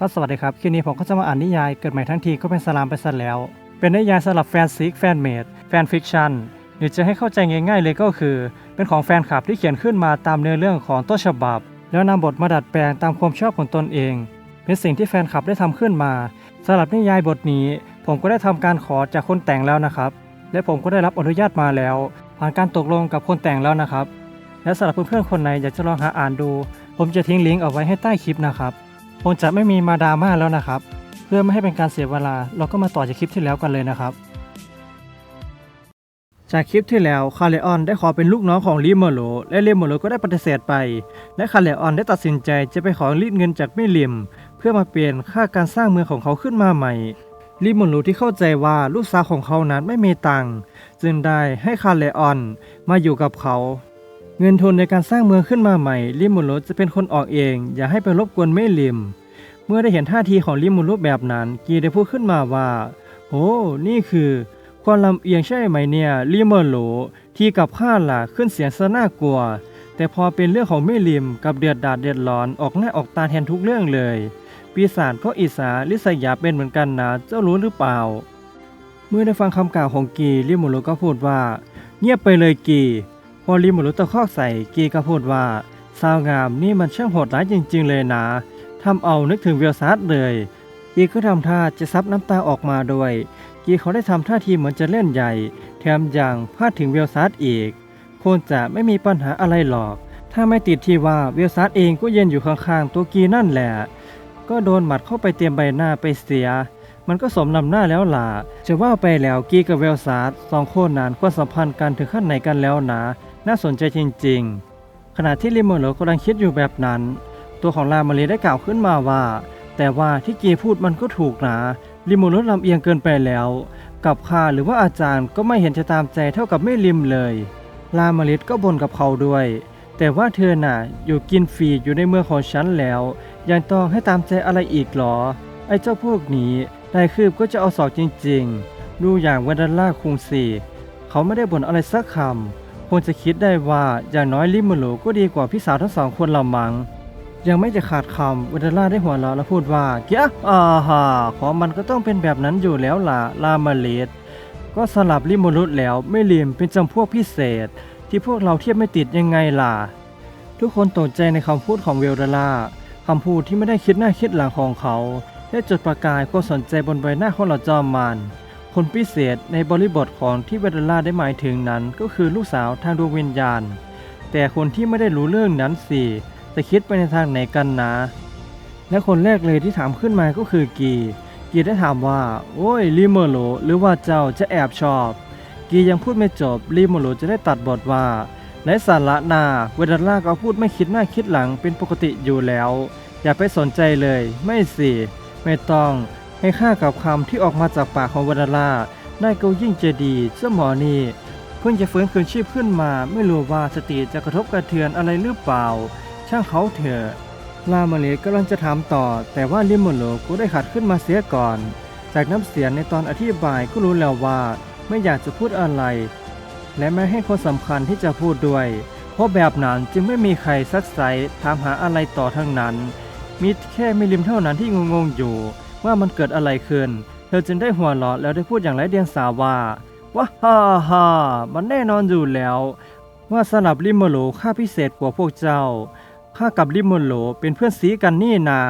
ก็สวัสดีครับ คลิปนี้ผมก็จะมาอ่านนิยายเกิดใหม่ทั้งทีก็เป็นสลามไปซะแล้ว เป็นนิยายสำหรับแฟนซิกแฟนเมดแฟนฟิกชันหรือจะให้เข้าใจง่ายๆเลยก็คือ เป็นของแฟนคลับที่เขียนขึ้นมาตามเนื้อเรื่องของต้นฉบับ แล้วนำบทมาดัดแปลงตามความชอบของตนเอง เป็นสิ่งที่แฟนคลับได้ทำขึ้นมาสำหรับนิยายบทนี้ ผมก็ได้ทำการขอจากคนแต่งแล้วนะครับ และผมก็ได้รับอนุญาตมาแล้ว ผ่านการตกลงกับคนแต่งแล้วนะครับ และสำหรับเพื่อนๆคนไหนอยากจะลองหาอ่านดู ผมจะทิ้งลิงก์เอาไว้ให้ใต้คลิปนะครับ ผมจะไม่มีมาดราม่าแล้วนะครับ เพื่อไม่ให้เป็นการเสียเวลา เราก็มาต่อจากคลิปที่แล้วกันเลยนะครับ จากคลิปที่แล้วคาเลออนได้ขอเป็นลูกน้องของลิเมโลและลิเมโลก็ได้ปฏิเสธไป และคาเลออนได้ตัดสินใจจะไปขอรีดเงินจากแม่ลิม เพื่อมาเปลี่ยนค่าการสร้างเมืองของเขาขึ้นมาใหม่ลิเมโลที่เข้าใจว่าลูกสาวของเขานั้นไม่มีตังค์จึงได้ให้คาเลออนมาอยู่กับเขา เงินทุนในการสร้างเมืองขึ้นมาใหม่ลิมุรุจะเป็นคนออกเอง อย่าให้ไปรบกวนเม่ลิม เมื่อได้เห็นท่าทีของลิมุรุแบบนั้น กีได้พูดขึ้นมาว่าโอ้นี่คือ ความลำเอียงใช่ไหมเนี่ยลิมุรุที่กับข้าล่ะขึ้นเสียงซะน่ากลัว แต่พอเป็นเรื่องของเม่ลิมกับเดือดดาดเดือดร้อนออกหน้าออกตาแทนทุกเรื่องเลย ปีศาจก็อิสาลิษยาเป็นเหมือนกันนะเจ้ารู้หรือเปล่า เมื่อได้ฟังคำกล่าวของกีลิมุรุก็พูดว่า เงียบไปเลยกี พอลิมุรุตะคอกใส่กีก็พูดว่าสาวงามนี่มันช่างโหดร้ายจริง ๆ เลยนะทำเอานึกถึงเวลซัสเลยกีก็ทำท่าจะซับน้ำตาออกมาด้วย กีเขาได้ทำท่าทีเหมือนจะเล่นใหญ่ แถมยังพลาดถึงเวลซัสอีกคงจะไม่มีปัญหาอะไรหรอก ถ้าไม่ติดที่ว่าเวลซัสเองก็เย็นอยู่ข้างๆตัวกีนั่นแหละ ก็โดนหมัดเข้าไปเตรียมใบหน้าไปเสียมันก็สมนำหน้าแล้วล่ะ จะว่าไปแล้วกีกับเวลซาร์สองคนนั้นควรสัมพันธ์กันถึงขั้นไหนกันแล้วนะ น่าสนใจจริงๆ ขณะที่ลิมเมอร์โลกำลังคิดอยู่แบบนั้น ตัวของลามารีได้กล่าวขึ้นมาว่า แต่ว่าที่เกีพูดมันก็ถูกนะลิมเมอร์โลลำเอียงเกินไปแล้ว กับข้าหรือว่าอาจารย์ก็ไม่เห็นจะตามใจเท่ากับไม่ลิมเลย ลามาริสก็บ่นกับเขาด้วย แต่ว่าเธอน่ะอยู่กินฟรีอยู่ในเมืองของฉันแล้ว ยังต้องให้ตามใจอะไรอีกหรอ ไอ้เจ้าพวกนี้ได้คืบก็จะเอาศอกจริงๆ ดูอย่างวันดัลล่าคุงสีเขาไม่ได้บ่นอะไรสักคำ คงจะคิดได้ว่าอย่างน้อยลิมูโลก็ดีกว่าพี่สาวทั้งสองคนละมัง ยังไม่จะขาดคำวันดัลล่าได้หัวเราะและพูดว่าเกียอ่าฮ่าของมันก็ต้องเป็นแบบนั้นอยู่แล้วล่ะลามาเลสก็สลับลิมูรุตแล้วไม่ลิมเป็นจำพวกพิเศษ ที่พวกเราเทียบไม่ติดยังไงล่ะ ทุกคนตกใจในคำพูดของเวลดาล่าคำพูดที่ไม่ได้คิดหน้าคิดหลังของเขาได้จุดประกายความสนใจบนใบหน้าของเราจอมมาน คนพิเศษในบริบทของที่เวลดล่าได้หมายถึงนั้นก็คือลูกสาวทางดวงวิญญาณ แต่คนที่ไม่ได้รู้เรื่องนั้นสิจะคิดไปในทางไหนกันนะ และคนแรกเลยที่ถามขึ้นมาก็คือกีกีได้ถามว่า โอ้ยลิเมโลหรือว่าเจ้าจะแอบชอบ กียังพูดไม่จบลิโมโลจะได้ตัดบทว่าในสาระนาเวดล่าก็พูดไม่คิดหน้าคิดหลังเป็นปกติอยู่แล้ว อย่าไปสนใจเลย ไม่สิ ไม่ต้อง ให้ค่ากับคำที่ออกมาจากปากของวดาลาได้ก็ยิ่งจะดีเจ้าหมอนี่เพิ่งจะฟื้นคืนชีพขึ้นมา ไม่รู้ว่าสติจะกระทบกระเทือนอะไรหรือเปล่า ช่างเขาเถอะ ลามาเลกำลังจะถามต่อ แต่ว่าลิโมโลก็ได้ขัดขึ้นมาเสียก่อน จากน้ำเสียงในตอนอธิบายก็รู้แล้วว่าไม่อยากจะพูดอะไร และไม่ให้คนสำคัญที่จะพูดด้วย เพราะแบบนั้นจึงไม่มีใครซักไซถามหาอะไรต่อทั้งนั้น มีแค่มิลิมเท่านั้นที่งงๆอยู่ ว่ามันเกิดอะไรขึ้น เธอจึงได้หัวเราะแล้วได้พูดอย่างไร้เดียงสาว่าว้าฮ่าฮ่ามันแน่นอนอยู่แล้ว ว่าสลับลิมโมโลค่าพิเศษกว่าพวกเจ้าข้ากับลิมโมโลเป็นเพื่อนสีกันนี่นา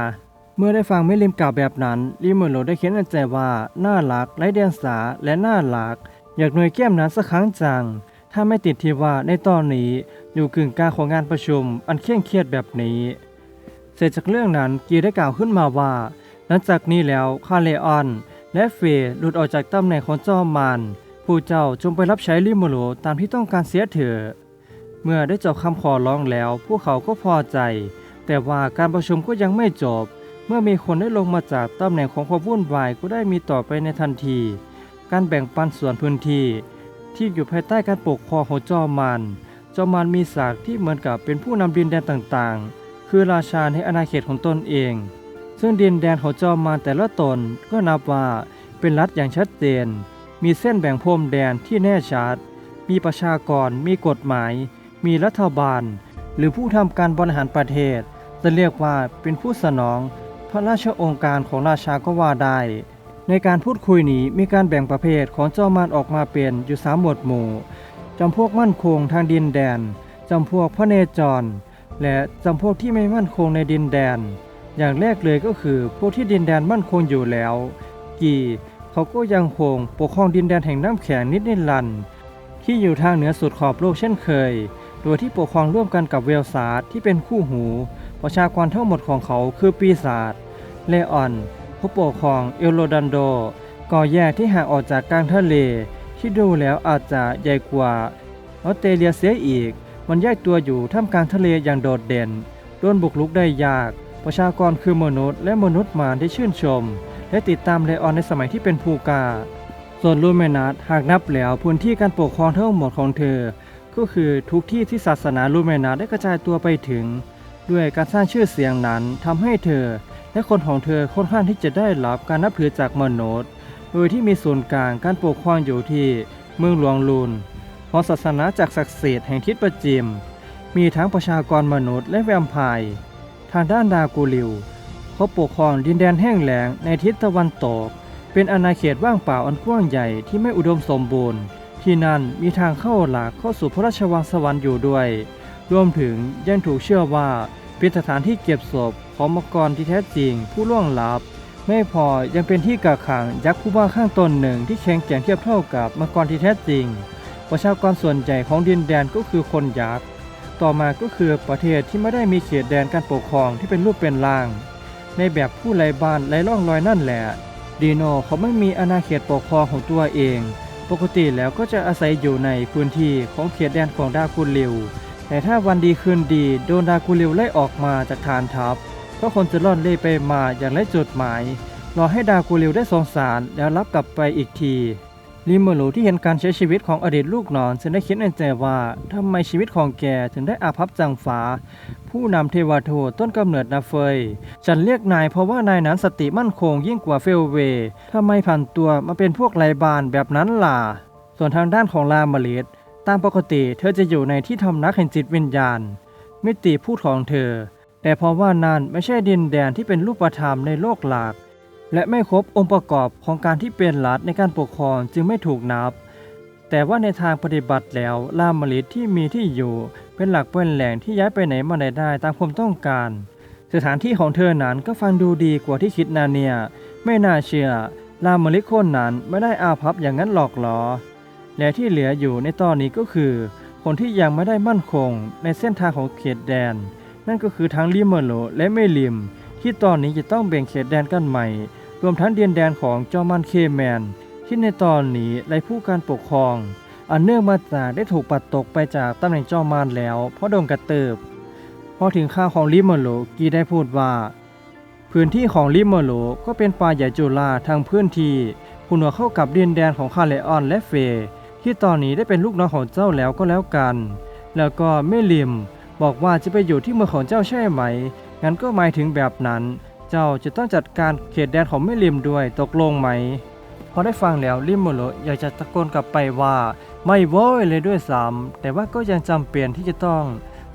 เมื่อได้ฟังไม่ลิมกล่าวแบบนั้น ลิมโมโลได้เขียนในใจว่าน่ารักไร้เดียงสาและน่ารัก อยากหน่วยแก้มนั้นสักครั้งจัง ถ้าไม่ติดที่ว่าในตอนนี้อยู่กึ่งกลางของงานประชุมอันเคร่งเครียดแบบนี้ เสร็จจากเรื่องนั้นกีได้กล่าวขึ้นมาว่า หลังจากนี้แล้วคาเลออน และเฟย์หลุดออกจากตำแหน่งของจอมมารผู้เจ้าจงไปรับใช้ลิโมโลตามที่ต้องการเสียเถอะเมื่อได้จบคำขอร้องแล้ว พวกเขาก็พอใจ แต่ว่าการประชุมก็ยังไม่จบ เมื่อมีคนได้ลงมาจากตำแหน่งของความวุ่นวายก็ได้มีต่อไปในทันที การแบ่งปันส่วนพื้นที่ ที่อยู่ภายใต้การปกครองของจอมมารจอมมารมีศักดิ์ที่เหมือนกับเป็นผู้นำดินแดนต่างๆ คือราชาในอาณาเขตของตนเอง ซึ่งดินแดนของจอมมารแต่ละตนก็นับว่าเป็นรัฐอย่างชัดเจน มีเส้นแบ่งพรมแดนที่แน่ชัด มีประชากร มีกฎหมาย มีรัฐบาล หรือผู้ทำการบริหารประเทศ จะเรียกว่าเป็นผู้สนองพระราชองค์การของราชาก็ว่าได้ ในการพูดคุยนี้มีการแบ่งประเภทของเจ้ามารออกมาเป็นอยู่สามหมวดหมู่จำพวกมั่นคงทางดินแดนจำพวกพระเนจร และจำพวกที่ไม่มั่นคงในดินแดน อย่างแรกเลยก็คือพวกที่ดินแดนมั่นคงอยู่แล้ว กี่เขาก็ยังคงปกครองดินแดนแห่งน้ำแข็งนิดนิลัน ที่อยู่ทางเหนือสุดขอบโลกเช่นเคย โดยที่ปกครองร่วมกันกับเวลซาร์ดที่เป็นคู่หู ประชากรทั้งหมดของเขาคือปีศาจเลออนผู้ปกครองเอลโรดันโดก่อแยกที่ห่างออกจากกลางทะเล ที่ดูแล้วอาจจะใหญ่กว่าออสเตรเลียเสียอีก มันแยกตัวอยู่ท่ามกลางทะเลอย่างโดดเด่นโดนบุกรุกได้ยาก ประชากรคือมนุษย์และมนุษย์มารที่ชื่นชม และติดตามเลออนในสมัยที่เป็นผู้กา ส่วนลูเมนัสหากนับแล้วพื้นที่การปกครองทั้งหมดของเธอ ก็คือทุกที่ที่ศาสนาลูเมนัสได้กระจายตัวไปถึง ด้วยการสร้างชื่อเสียงนั้นทำให้เธอ และคนของเธอค่อนข้างที่จะได้รับการนับถือจากมนุษย์ โดยที่มีศูนย์กลางการปกครองอยู่ที่เมืองหลวงลูนของศาสนาจากศักดิ์สิทธิ์แห่งทิศประจิม มีทั้งประชากรมนุษย์และแวมไพร์างด้านดากูลิวเขาปกครองดินแดนแห้งแล้งในทิศตะวันตก เป็นอาณาเขตว่างเปล่าอันกว้างใหญ่ที่ไม่อุดมสมบูรณ์ ที่นั่นมีทางเข้าหลักเข้าสู่พระราชวังสวรรค์อยู่ด้วย รวมถึงยังถูกเชื่อว่าเป็นสถานที่เก็บศพของมังกรที่แท้จริงผู้ล่วงลับ ไม่พอยังเป็นที่กักขังยักษ์ผู้บ้าข้างตนหนึ่งที่แข็งแกร่งเทียบเท่ากับมังกรที่แท้จริง ประชากรส่วนใหญ่ของดินแดนก็คือคนยักษ์ ต่อมาก็คือประเทศที่ไม่ได้มีเขตแดนการปกครองที่เป็นรูปเป็นร่าง ในแบบผู้ไร้บ้านไร้ร่องรอยนั่นแหละดีโนเขาไม่มีอาณาเขตปกครองของตัวเอง ปกติแล้วก็จะอาศัยอยู่ในพื้นที่ของเขตแดนของดากุลิวแต่ถ้าวันดีคืนดีโดนดากุลิวไล่ออกมาจากฐานทัพก็คนจะล่อนเล่ไปมาอย่างไร้จุดหมายรอให้ดากูลิวได้สงสารแล้วรับกลับไปอีกที ลิมเมอร์ลูที่เห็นการใช้ชีวิตของอดีตลูกนอนจึงได้คิดในใจว่าทำไมชีวิตของแกถึงได้อาภัพจังฟ้าผู้นำเทวทูตต้นกำเนิดนาเฟย ฉันเรียกนายเพราะว่านายนั้นสติมั่นคงยิ่งกว่าเฟลเวย์ทำไมผ่านตัวมาเป็นพวกไรบานแบบนั้นล่ะ ส่วนทางด้านของลามาลิสตามปกติเธอจะอยู่ในที่ทำนักแห่งจิตวิญญาณ มิติพูดของเธอ แต่เพราะว่านั่นไม่ใช่ดินแดนที่เป็นรูปธรรมในโลกหลัก และไม่ครบองค์ประกอบของการที่เป็นรัฐในการปกครองจึงไม่ถูกนับ แต่ว่าในทางปฏิบัติแล้วลามลิดที่มีที่อยู่เป็นหลักเป็นแหล่งที่ย้ายไปไหนมาไหนได้ตามความต้องการ สถานที่ของเธอนั้นก็ฟังดูดีกว่าที่คิดนาเนีย ไม่น่าเชื่อลามลิดคนนั้นไม่ได้อาภัพอย่างนั้นหลอกหลอและที่เหลืออยู่ในตอนนี้ก็คือ คนที่ยังไม่ได้มั่นคงในเส้นทางของเขตแดน นั่นก็คือทั้งลิมเมโลและไม่ลิม ที่ตอนนี้จะต้องแบ่งเขตแดนกันใหม่ รวมทั้งเดินแดนของจอมันเคแมน ที่ในตอนนี้ไร้ผู้การปกครอง อันเนื่องมาจากได้ถูกปัดตกไปจากตำแหน่งจอมานแล้ว เพราะโดนกระเติบ พอถึงข้าวของลิมเมอร์โลกีได้พูดว่า พื้นที่ของลิมเมอร์โลก็เป็นป่าใหญ่จุฬาทางพื้นที่คุณหัวเข้ากับดินแดนของคาเลออนและเฟย์ที่ตอนนี้ได้เป็นลูกน้องของเจ้าแล้วก็แล้วกัน แล้วก็เมลิม บอกว่าจะไปอยู่ที่เมืองของเจ้าใช่ไหม งั้นก็หมายถึงแบบนั้น เจ้าจะต้องจัดการเขตแดนของเมลิมด้วยตกลงไหม พอได้ฟังแล้วลิมโมโลอยากจะตะโกนกลับไปว่า ไม่โว้ยเลยด้วยซ้ำแต่ว่าก็ยังจำเป็นที่จะต้อง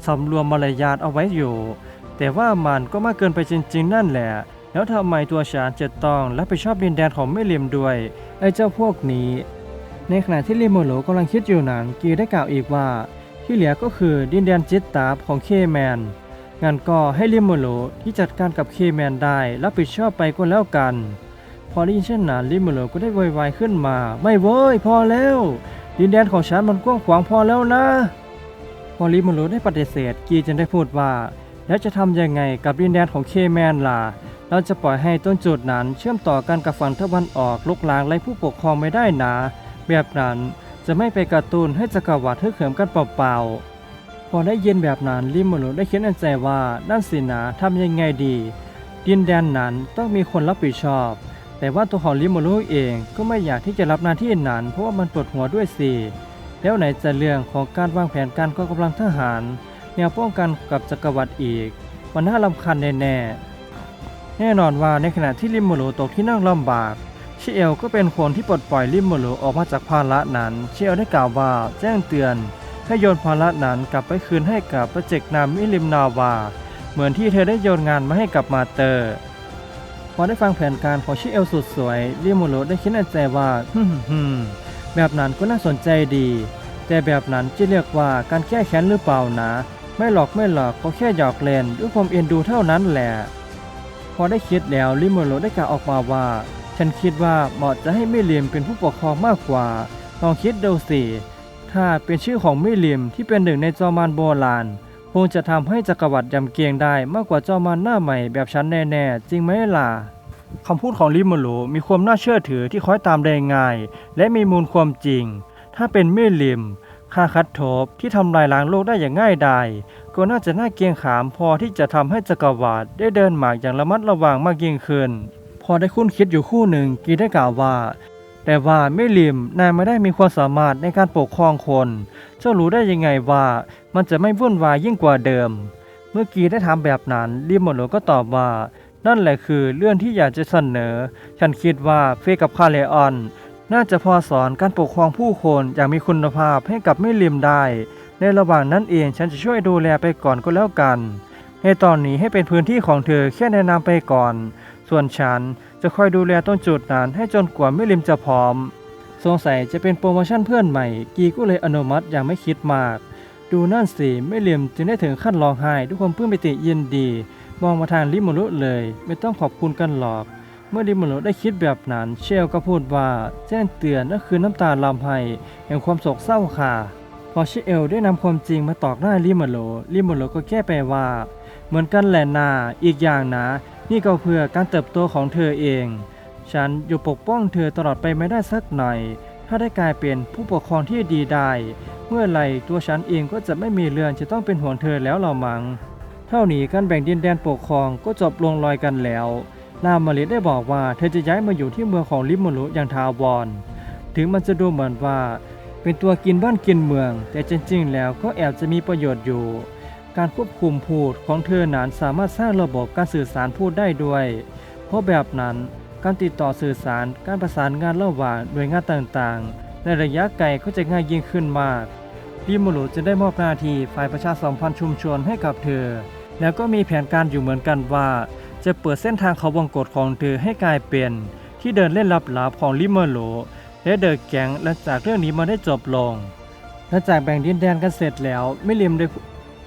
สำรวมมารยาทเอาไว้อยู่ แต่ว่ามันก็มากเกินไปจริง ๆ นั่นแหละ แล้วทำไมตัวฉันจะต้องรับผิดชอบดินแดนของเมลิมด้วยไอ้เจ้าพวกนี้ ในขณะที่ลิมโมโลกำลังคิดอยู่นั้นกีได้กล่าวอีกว่า ที่เหลือก็คือดินแดนจิตตาบของเคแมน งั้นก็ให้ลิมโมโลที่จัดการกับเคแมนได้รับผิดชอบไปก็แล้วกัน พอได้ยินเช่นนั้นลิมโมโลก็ได้โวยวายขึ้นมา ไม่โว้ยพอแล้ว ดินแดนของฉันมันกว้างขวางพอแล้วนะ พอลิมโมโลได้ปฏิเสธ กีจึงได้พูดว่า แล้วจะทำยังไงกับดินแดนของเคแมนล่ะ เราจะปล่อยให้ต้นจุดนั้นเชื่อมต่อกันกับฝั่งตะวันออกลุกลางไรผู้ปกครองไม่ได้นะ แบบนั้นจะไม่ไปกระตุ้นให้จักรวรรดิฮึกเหิมกันเปล่าๆ พอได้ยินแบบนั้นลิมโมโลได้คิดในใจว่านั่นสินะทำยังไงดี ดินแดนนั้นต้องมีคนรับผิดชอบ แต่ว่าตัวของลิมโมโลเองก็ไม่อยากที่จะรับหน้าที่นั้น เพราะว่ามันปวดหัวด้วยสิแล้วไหนจะเรื่องของการวางแผนการกองกำลังทหาร แนวป้องกันกับจักรวรรดิอีก มันน่ารำคาญแน่ๆแน่นอนว่าในขณะที่ลิมโมโลตกที่นั่งลำบากชเอลก็เป็นคนที่ปลดปล่อยลิมโมโลออกมาจากภาระนั้นชเอลได้กล่าวว่าแจ้งเตือน ให้โยนภาระนั้นกลับไปคืนให้กับโปรเจกต์นามิลิมนาวา เหมือนที่เธอได้โยนงานมาให้กับมาเตอร์ พอได้ฟังแผนการของชิเอลสุดสวยลิโมโรได้คิดในใจว่าฮึมฮึมแบบนั้นก็น่าสนใจดี แต่แบบนั้นจะเรียกว่าการแก้แค้นหรือเปล่านะ ไม่หลอกไม่หลอกก็แค่หยอกเล่นด้วยความเอ็นดูเท่านั้นแหละ พอได้คิดแล้วลิโมโรได้กล่าวออกมาว่า ฉันคิดว่าเหมาะจะให้มิลิมเป็นผู้ปกครองมากกว่าลองคิดดูสิ ถ้าเป็นชื่อของมิลิมที่เป็นหนึ่งในจอมารโบราณคงจะทำให้จักรวรรดิยำเกรงได้มากกว่าจอมารหน้าใหม่แบบฉันแน่ๆ จริงไหมล่ะคำพูดของลิมูลูมีความน่าเชื่อถือที่คอยตามได้ง่าย และมีมูลความจริง ถ้าเป็นมิลิมคาคัดทบที่ทำลายล้างโลกได้อย่างง่ายดายก็น่าจะน่าเกรงขามพอที่จะทำให้จักรวรรดิได้เดินหมากอย่างระมัดระวังมากยิ่งขึ้น พอได้คุ้นคิดอยู่คู่หนึ่งกีได้กล่าวว่า แต่ว่าไมิลิมนายไม่ได้มีความสามารถในการปกครองคน เจ้ารู้ได้ยังไงว่ามันจะไม่วุ่นวายยิ่งกว่าเดิม เมื่อกี้ได้ถามแบบนั้นลิมโมโลก็ตอบว่า นั่นแหละคือเรื่องที่อยากจะเสนอ ฉันคิดว่าเฟยกับคาเลออน น่าจะพอสอนการปกครองผู้คนอย่างมีคุณภาพให้กับไมิลิมได้ ในระหว่างนั้นเองฉันจะช่วยดูแลไปก่อนก็แล้วกัน ในตอนนี้ให้เป็นพื้นที่ของเธอแค่แนะนำไปก่อน ส่วนฉัน จะคอยดูแลต้นจุดนั้นให้จนกว่ามิลิมจะพร้อม สงสัยจะเป็นโปรโมชั่นเพื่อนใหม่ กีก็เลยอนุมัติอย่างไม่คิดมาก ดูนั่นสิไม่ลี่ยมจึงได้ถึงขั้นร้องไห้ด้วยความปลื้มปิติยินดี มองมาทางลิมูรุเลย ไม่ต้องขอบคุณกันหรอกเมื่อลิมูรุได้คิดแบบนั้น เชลก็พูดว่าแจ้งเตือนนั่นคือน้ำตาลำไห้แห่งความโศกเศร้าค่ะ พอเชลได้นำความจริงมาตอกหน้าลิมูรุลิมูรุก็แก้ไปว่า เหมือนกันแหละนาอีกอย่างนะ นี่ก็เพื่อการเติบโตของเธอเอง ฉันอยู่ปกป้องเธอตลอดไปไม่ได้สักหน่อย ถ้าได้กลายเป็นผู้ปกครองที่ดีได้ เมื่อไหร่ตัวฉันเองก็จะไม่มีเรื่องจะต้องเป็นห่วงเธอแล้วเรามังเท่านี้การแบ่งดินแดนปกครองก็จบลงรอยกันแล้วนามมาริได้บอกว่าเธอจะย้ายมาอยู่ที่เมืองของลิมมุรุอย่างทาวรถึงมันจะดูเหมือนว่า เป็นตัวกินบ้านกินเมือง แต่จริงๆ แล้วก็แอบจะมีประโยชน์อยู่ การควบคุมพูดของเธอนั้นสามารถสร้างระบบการสื่อสารพูดได้ด้วย เพราะแบบนั้นการติดต่อสื่อสารการประสานงานระหว่างหน่วยงานต่างๆ ในระยะไกลก็จะง่ายยิ่งขึ้นมากลิมูรุจะได้มอบหน้าที่ฝ่ายประชาสัมพันธ์ชุมชนให้กับเธอ แล้วก็มีแผนการอยู่เหมือนกันว่า จะเปิดเส้นทางเขาวงกฏของเธอให้กลายเป็น ที่เดินเล่นลับๆของลิเมโลและเดอะแกงและจากเรื่องนี้มาได้จบลงและจากแบ่งดินแดนกันเสร็จแล้วไม่ลิมได้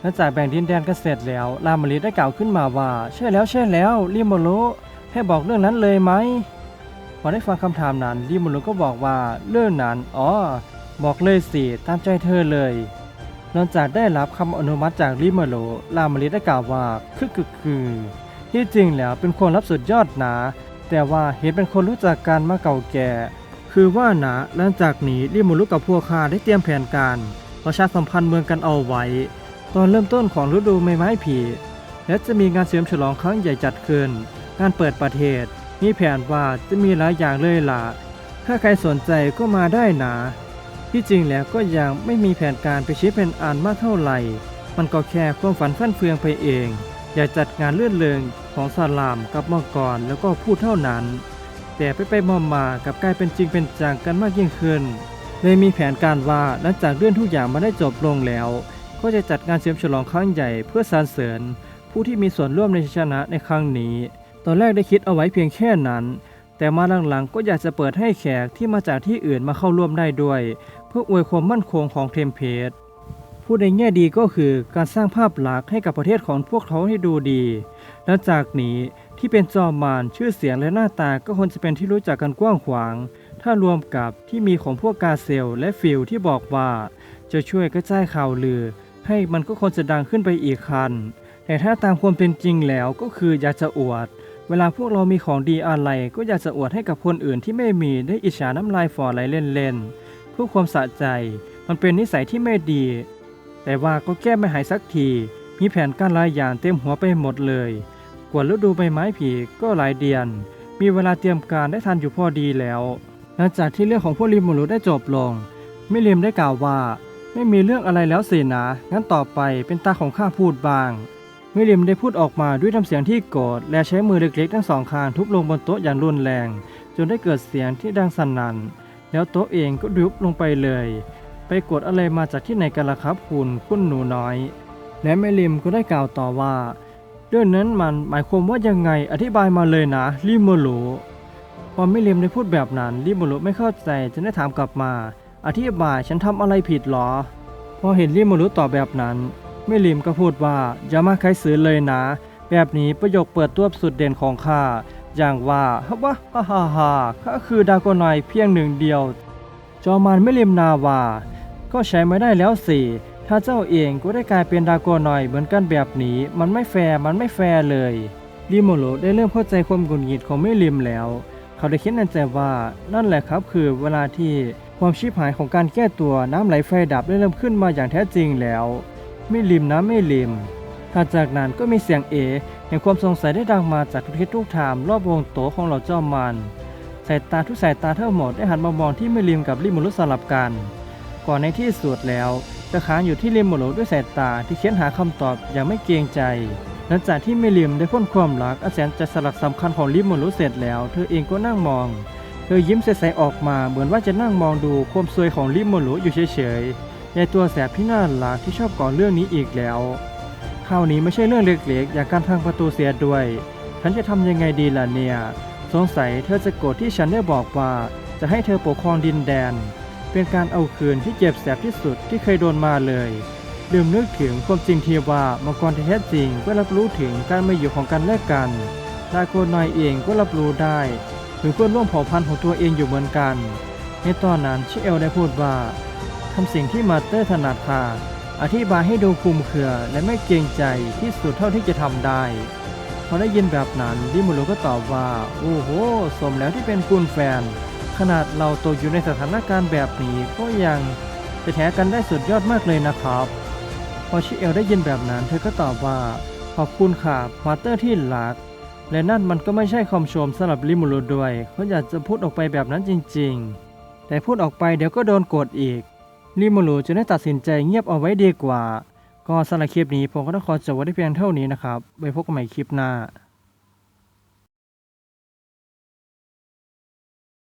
และจากแบ่งดินแดนกันเสร็จแล้วลามาริได้กล่าวขึ้นมาว่า ใช่แล้วใช่แล้วลิโมโลให้บอกเรื่องนั้นเลยไหมพอได้ฟังคำถามนั้นลิโมโลก็บอกว่าเรื่องนั้นอ๋อบอกเลยสิตามใจเธอเลยหลังจากได้รับคำอนุมัติจากลิเมโลลามาริได้กล่าวว่าคือคือคือที่จริงแล้วเป็นคนรับสุดยอดนาแต่ว่าเห็นเป็นคนรู้จักกันมาเก่าแก่ คือว่านะหลังจากนี้ลิโมลุกับพวกข้าได้เตรียมแผนการประชาสัมพันธ์เมืองกันเอาไว้ ตอนเริ่มต้นของฤดูใบไม้ผลิและจะมีงานเฉลิมฉลองครั้งใหญ่จัดขึ้น งานเปิดประเทศ มีแผนว่าจะมีหลายอย่างเลยล่ะ ถ้าใครสนใจก็มาได้นะ ที่จริงแล้วก็ยังไม่มีแผนการไปชี้เป็นอันมากเท่าไหร่ มันก็แค่ความฝันฟั่นเฟืองไปเอง อยากจัดงานเลื่อนเลิงของสลามกับมังกรแล้วก็พูดเท่านั้น แต่ไปไปมามากับกลายเป็นจริงเป็นจังกันมากยิ่งขึ้น เลยมีแผนการว่าหลังจากเรื่องทุกอย่างมาได้จบลงแล้ว ก็จะจัดงานเฉลิมฉลองครั้งใหญ่เพื่อสรรเสริญ ผู้ที่มีส่วนร่วมในชนะในครั้งนี้ ตอนแรกได้คิดเอาไว้เพียงแค่นั้น แต่มาหลังๆก็อยากจะเปิดให้แขกที่มาจากที่อื่นมาเข้าร่วมได้ด้วย เพื่ออวยความมั่นคงของเทมเพลตพูดในแง่ดีก็คือการสร้างภาพลักษณ์ให้กับประเทศของพวกเขาให้ดูดีหลังจากนี้ที่เป็นจอมมารชื่อเสียงและหน้าตาก็ควรจะเป็นที่รู้จักกันกว้างขวาง ถ้ารวมกับที่มีของพวกกาเซลและฟิลที่บอกว่า จะช่วยกระจายข่าวลือ ให้มันก็ควรจะดังขึ้นไปอีกคัน แต่ถ้าตามความเป็นจริงแล้วก็คืออยากจะอวด เวลาพวกเรามีของดีอะไร ก็อยากจะอวดให้กับคนอื่นที่ไม่มีได้อิจฉาน้ำลายฝ่อไหลเล่นๆเพื่อความสะใจ มันเป็นนิสัยที่ไม่ดี แต่ว่าก็แก้ไม่หายสักที มีแผนการหลายอย่างเต็มหัวไปหมดเลย กว่าฤดูใบไม้ผลิก็หลายเดือน มีเวลาเตรียมการได้ทันอยู่พอดีแล้วหลังจากที่เรื่องของพวกริมูรุได้จบลง มิลิมได้กล่าวว่า ไม่มีเรื่องอะไรแล้วสินะ งั้นต่อไปเป็นตาของข้าพูดบ้าง มิลิมได้พูดออกมาด้วยน้ำเสียงที่โกรธและใช้มือเล็กๆทั้งสองข้างทุบลงบนโต๊ะอย่างรุนแรง จนได้เกิดเสียงที่ดังสนั่น แล้วโต๊ะเองก็ยุบลงไปเลย ไปกดอะไรมาจากที่ไหนกันล่ะครับคุณคุณหนูน้อย และแม่ลิมก็ได้กล่าวต่อว่า เรื่องนั้นมันหมายความว่ายังไงอธิบายมาเลยนะริโมโรพอมิลิมได้พูดแบบนั้นริโมโรไม่เข้าใจจึงได้ถามกลับมา อธิบายฉันทำอะไรผิดหรอ พอเห็นริโมโรตอบแบบนั้น ไมิลิมก็พูดว่าอย่ามาใครซื้อเลยนะ แบบนี้ประโยคเปิดตัวสุดเด่นของข้าอย่างว่าฮะวะฮ่าฮ่าฮ่าข้าคือดาโกนอยเพียงหนึ่งเดียว จอมันไม่ลิมนาวา ก็ใช้ไม่ได้แล้วสิถ้าเจ้าเองก็ได้กลายเป็นดาโกนอยเหมือนกันแบบนี้ มันไม่แฟร์มันไม่แฟร์เลยลิโมโรได้เริ่มเข้าใจความกุนหงิดของไม่ลิมแล้ว เขาได้คิดในใจว่านั่นแหละครับคือเวลาที่ ความชิบหายของการแก้ตัวน้ำไหลไฟดับได้เริ่มขึ้นมาอย่างแท้จริงแล้ว ไม่ลิมนะไม่ลิมถัดจากนั้นก็มีเสียงเอแห่งความสงสัยได้ดังมาจากทุกทิศทุกทางรอบวงโตของเหล่าเจ้ามันสายตาทุกสายตาเทั้งหมดได้หันมามองที่ไม่ลิมกับลิมุรุสลับกัน ก่อนในที่สุดแล้วจะค้างอยู่ที่ลิมุรุด้วยสายตาที่เค้นหาคำตอบอย่างไม่เกรงใจหลังจากที่ไม่ลิมได้พ้นความรักอแสนจะสลักสำคัญของลิมุรุเสร็จแล้ว เธอเองก็นั่งมอง เธอยิ้มใสๆออกมาเหมือนว่าจะนั่งมองดูความสวยของลิมุรุอยู่เฉยๆในตัวแสบที่น่ารักที่ชอบก่อเรื่องนี้อีกแล้วคราวนี้ไม่ใช่เรื่องเล็กๆอย่างการพังประตูเสียด้วย ฉันจะทำยังไงดีล่ะเนี่ย สงสัยเธอจะโกรธที่ฉันได้บอกว่า จะให้เธอปกครองดินแดน เป็นการเอาคืนที่เจ็บแสบที่สุดที่เคยโดนมาเลยลืมนึกถึงความจริงที่ว่ามังกรที่แท้จริงก็รับรู้ถึงการไมาอยู่ของกันและกันดาโกนอยเองก็รับรู้ได้ ถึงเพื่อนร่วมเผ่าพันธุ์ของตัวเองอยู่เหมือนกัน ในตอนนั้นชิเอลได้พูดว่าทำสิ่งที่มาเตอร์ถนัดค่ะอธิบายให้ดูคุมเครือและไม่เกรงใจที่สุดเท่าที่จะทำได้พอได้ยินแบบนั้นดิมูโรก็ตอบว่าโอ้โห สมแล้วที่เป็นคุณแฟน ขนาดเราตกอยู่ในสถานการณ์แบบนี้ก็ยังจะแถกันได้สุดยอดมากเลยนะครับ พอชิเอลได้ยินแบบนั้นเธอก็ตอบว่า ขอบคุณค่ะมาเตอร์ที่รัก และนั่นมันก็ไม่ใช่คำชมสำหรับลิมูรุด้วย เขาอยากจะพูดออกไปแบบนั้นจริง ๆ แต่พูดออกไปเดี๋ยวก็โดนโกรธอีกลิมูรุจะได้ตัดสินใจเงียบเอาไว้ดีกว่า ก็สำหรับคลิปนี้ผมก็ต้องขอจบไว้ได้เพียงเท่านี้นะครับไว้พบกันใหม่คลิปหน้า